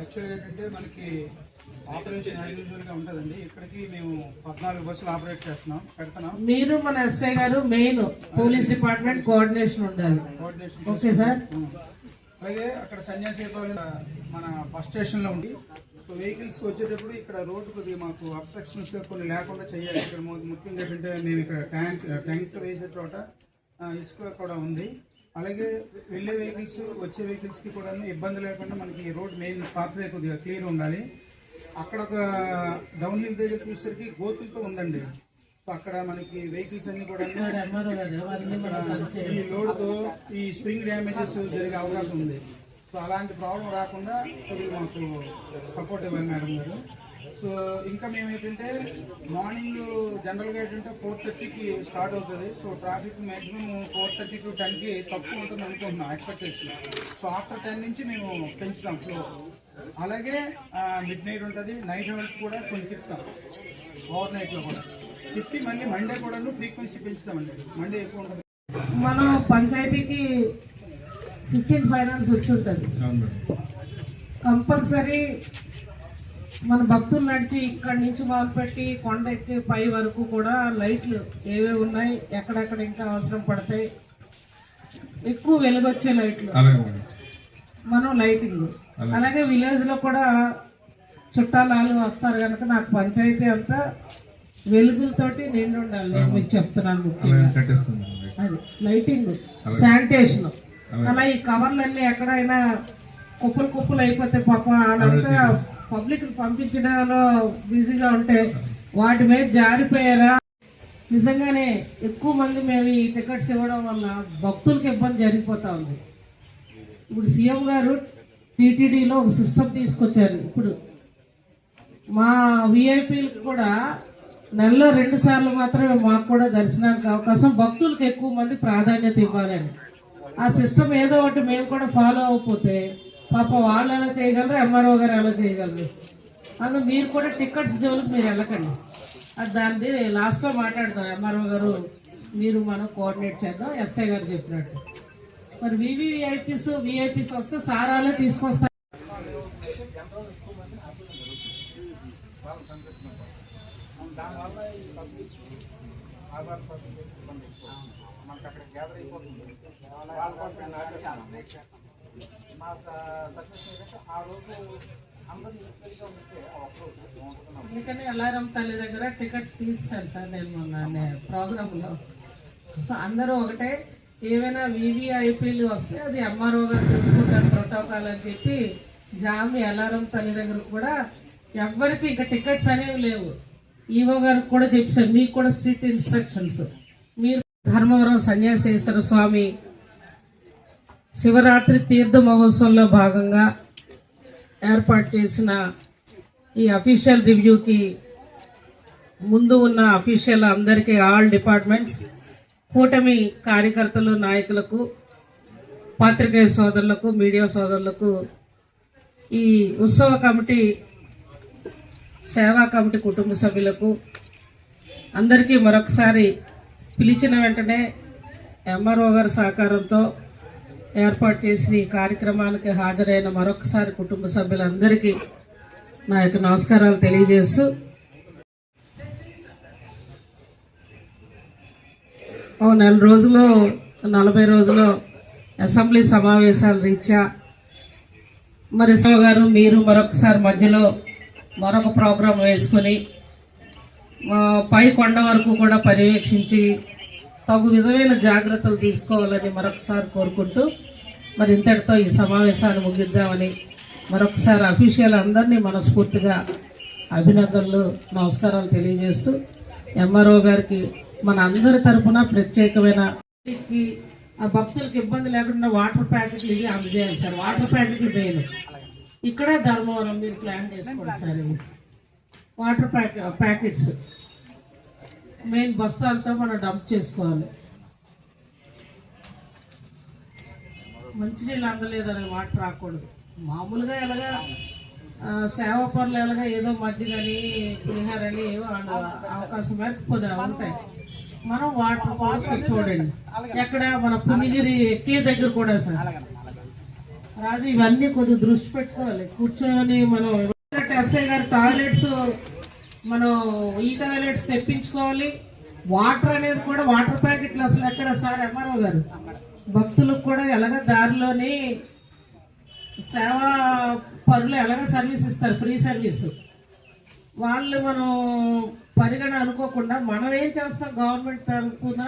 యాక్చువల్గా ఏంటంటే మనకి ఆపరేషన్ యాజ్ యూజువల్గా ఉంటుందండి. ఇక్కడికి మేము పద్నాలుగు బస్సులు ఆపరేట్ చేస్తున్నాం పెడుతున్నాం. మీరు మన ఎస్ఐ గారు మెయిన్ పోలీస్ డిపార్ట్మెంట్ కోఆర్డినేషన్ ఉండాలి. Coordination okay sir. అలాగే అక్కడ సన్యాసిపాలెం మన బస్ స్టేషన్లో ఉండి సో వెహికల్స్ వచ్చేటప్పుడు ఇక్కడ రోడ్డు కొద్దిగా మాకు అబ్స్ట్రక్షన్స్ కొన్ని లేకుండా చేయాలి. ఇక్కడ ముఖ్యంగా ఏంటంటే మేము ఇక్కడ ట్యాంక్ ట్యాంక్ వేసే చోట ఇసుక కూడా ఉంది. అలాగే వెళ్ళే వెహికల్స్ వచ్చే వెహికల్స్కి కూడా ఇబ్బంది లేకుండా మనకి రోడ్ మెయిన్ పాత్వే కొద్దిగా క్లియర్ ఉండాలి. అక్కడ ఒక డౌన్ హిల్ దగ్గర చూసేసరికి గోతులతో ఉందండి. సో అక్కడ మనకి వెహికల్స్ అన్ని కూడా. ఈ లోడ్తో ఈ స్ప్రింగ్ డ్యామేజెస్ జరిగే అవకాశం ఉంది. సో అలాంటి ప్రాబ్లం రాకుండా మాకు సపోర్ట్ ఇవ్వాలి మేడం గారు. సో ఇంకా మేము ఏంటంటే మార్నింగ్ జనరల్గా ఏంటంటే ఫోర్ థర్టీకి స్టార్ట్ అవుతుంది. So traffic maximum four thirty to టెన్కి తక్కువ ఉంటుంది అనుకుంటున్నాం ఎక్స్పెక్టేషన్ సో ఆఫ్టర్ టెన్ నుంచి మేము పెంచుతాం ఫ్లో అలాగే మిడ్ నైట్ ఉంటుంది. నైట్ వరకు కూడా కొంచెం తిప్పుతాం. ఓవర్ నైట్లో కూడా. తిప్పి మళ్ళీ మండే కూడా ఫ్రీక్వెన్సీ పెంచుతామండి మండే ఎక్కువ ఉంటుంది. మనం పంచాయతీకి ఫిఫ్టీన్ ఫైనాన్స్ వచ్చి ఉంటుంది. కంపల్సరీ మన భక్తులు నడిచి ఇక్కడి నుంచి మొదలుపెట్టి కొండ ఎక్కి పై వరకు కూడా లైట్లు ఏవే ఉన్నాయి ఎక్కడెక్కడ ఇంకా అవసరం పడతాయి ఎక్కువ వెలుగొచ్చే లైట్లు. మనం లైటింగ్. అలాగే. విలేజ్లో కూడా చుట్టాలు వాళ్ళు వస్తారు కనుక నాకు పంచాయతీ అంతా వెలుగులతోటి నిండి ఉండాలి. నేను మీకు చెప్తున్నాను ముఖ్యంగా. అది లైటింగ్ శానిటేషన్. అలా ఈ కవర్లన్నీ ఎక్కడైనా కుప్పలు కుప్పలు అయిపోతే పాప వాళ్ళంతా పబ్లిక్ పంపించడంలో బిజీగా ఉంటే వాటి మీద జారిపోయారా? నిజంగానే ఎక్కువ మంది మేము ఈ టికెట్స్ ఇవ్వడం వల్ల భక్తులకు ఇబ్బంది జరిగిపోతా ఉంది. ఇప్పుడు సీఎం గారు టీటీడీలో ఒక సిస్టమ్ తీసుకొచ్చారు. ఇప్పుడు మా విఐపీలకు కూడా నెలలో రెండు సార్లు మాత్రమే మాకు కూడా దర్శనానికి అవకాశం భక్తులకు ఎక్కువ మంది ప్రాధాన్యత ఇవ్వాలని. ఆ సిస్టమ్ ఏదో ఒకటి మేము కూడా ఫాలో అవ్వకపోతే పాప వాళ్ళు ఎలా చేయగలరు? ఎంఆర్ఓ గారు ఎలా చేయగలరు? అందులో మీరు కూడా టికెట్స్ జోలికి మీరు వెళ్ళకండి. అది దాన్ని లాస్ట్లో మాట్లాడదాం ఎంఆర్ఓ గారు మీరు మనం కోఆర్డినేట్ చేద్దాం. ఎస్ఐ గారు చెప్పినట్టు. మరి వివిఐపీస్ విఐపీస్ వస్తే సారాలే తీసుకొస్తారు దానివల్ల ఈ పబ్లిక్ పబ్లిక్ మనకు అక్కడ గ్యాదర్ అయిపోతుంది. వాళ్ళ కోసం మా సజెషన్ ఏంటంటే ఆ రోజు అందరూ ఉంటే అందుకని అలారం తల్లి దగ్గర టికెట్స్ తీస్తాను సార్ నేను మొన్న ప్రోగ్రాంలో. అందరూ ఒకటే ఏమైనా వివిఐపీలు వస్తే అది ఎంఆర్ఓ గారు చూసుకుంటారు ప్రోటోకాల్ అని చెప్పి జామి అలారం తల్లి దగ్గర కూడా ఎవరికి ఇంకా టికెట్స్ అనేవి లేవు. ఈవో గారికి కూడా చెప్పారు మీకు కూడా స్ట్రిక్ట్ ఇన్స్ట్రక్షన్స్. మీరు ధర్మవరం సన్యాసేశ్వర స్వామి శివరాత్రి తీర్థ మహోత్సవంలో భాగంగా ఏర్పాటు చేసిన ఈ అఫీషియల్ రివ్యూకి ముందు ఉన్న అఫీషియల్ అందరికీ ఆల్ డిపార్ట్మెంట్స్ కూటమి కార్యకర్తలు నాయకులకు పాత్రికేయ సోదరులకు మీడియా సోదరులకు ఈ ఉత్సవ కమిటీ సేవా కమిటీ కుటుంబ సభ్యులకు అందరికీ మరొకసారి పిలిచిన వెంటనే ఎంఆర్ఓ గారి సహకారంతో ఏర్పాటు చేసిన ఈ కార్యక్రమానికి హాజరైన మరొకసారి కుటుంబ సభ్యులందరికీ నా యొక్క నమస్కారాలు తెలియజేస్తూ ఓ నెల రోజులు నలభై రోజులు అసెంబ్లీ సమావేశాలు రీత్యా మరి శివ గారు మీరు మరొకసారి మధ్యలో మరొక ప్రోగ్రాం వేసుకుని పై కొండ వరకు కూడా పర్యవేక్షించి తగు విధమైన జాగ్రత్తలు తీసుకోవాలని మరొకసారి కోరుకుంటూ మరి ఇంతటితో ఈ సమావేశాన్ని ముగిద్దామని మరొకసారి అఫీషియల్ అందరినీ మనస్ఫూర్తిగా అభినందనలు నమస్కారాలు తెలియజేస్తూ ఎంఆర్ఓ గారికి మన అందరి తరఫున ప్రత్యేకమైన ఆ భక్తులకు ఇబ్బంది లేకుండా వాటర్ ప్యాకెట్లు ఇవి అందజేయాలి సార్. వాటర్ ప్యాకెట్లు మెయిన్. ఇక్కడే ధర్మవరం మీరు ప్లాన్ చేసుకోండి sir water packet packets. Main బస్తాలతో మనం డంప్ చేసుకోవాలి. మంచినీళ్ళు అందలేదనే మాట రాకూడదు. మామూలుగా ఎలాగా సేవ పనులు ఎలాగా ఏదో మజ్జిగని పులిహారని వాళ్ళ అవకాశం మేరకు ఉంటాయి. మనం వాటర్ వాటర్ చూడండి. ఎక్కడ మన పునిగిరి ఎక్కే దగ్గర కూడా సార్. రాజు ఇవన్నీ కొద్దిగా దృష్టి పెట్టుకోవాలి. కూర్చొని మనం ఎస్ఐ గారు టాయిలెట్స్ మనం ఈ టాయిలెట్స్ తెప్పించుకోవాలి. వాటర్ అనేది కూడా వాటర్ ప్యాకెట్లు అసలు ఎక్కడ సార్? ఎంఆర్ఓ గారు. భక్తులకు కూడా ఎలాగ దారిలోని సేవా పనులు ఎలాగ సర్వీస్ ఇస్తారు? Free service. వాళ్ళు మనం పరిగణ అనుకోకుండా మనం ఏం చేస్తాం? గవర్నమెంట్ తరఫున